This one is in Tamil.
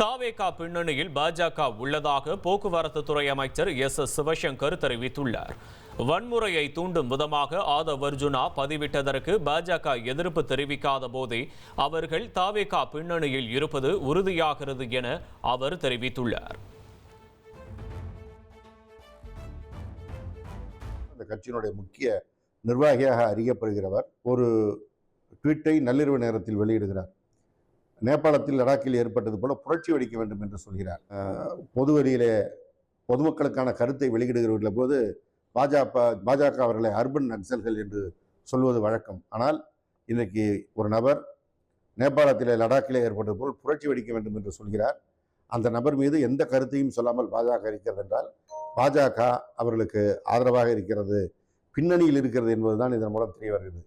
தாவேகா பின்னணியில் பாஜக உள்ளதாக போக்குவரத்து துறை அமைச்சர் எஸ் எஸ் சிவசங்கர் தெரிவித்துள்ளார். வன்முறையை தூண்டும் விதமாக ஆதவ் அர்ஜுனா பதிவிட்டதற்கு பாஜக எதிர்ப்பு தெரிவிக்காத போதே அவர்கள் தாவேகா பின்னணியில் இருப்பது உறுதியாகிறது என அவர் தெரிவித்துள்ளார். அந்த கட்சியினுடைய முக்கிய நிர்வாகியாக அறியப்படுகிறவர் ஒரு ட்வீட்டை நள்ளிரவு நேரத்தில் வெளியிடுகிறார். நேபாளத்தில் லடாக்கில் ஏற்பட்டது போல புரட்சி வெடிக்க வேண்டும் என்று சொல்கிறார். பொதுவெளியிலே பொது பொதுமக்களுக்கான கருத்தை வெளியிடுகிற போது பாஜக பாஜக அவர்களை அர்பன் நக்சல்கள் என்று சொல்வது வழக்கம். ஆனால் இன்றைக்கு ஒரு நபர் நேபாளத்திலே லடாக்கிலே ஏற்பட்டது போல் புரட்சி வெடிக்க வேண்டும் என்று சொல்கிறார். அந்த நபர் மீது எந்த கருத்தையும் சொல்லாமல் பாஜக இருக்கிறது என்றால் பாஜக அவர்களுக்கு ஆதரவாக இருக்கிறது பின்னணியில் இருக்கிறது என்பதுதான் இதன் மூலம் தெரிய வருகிறது.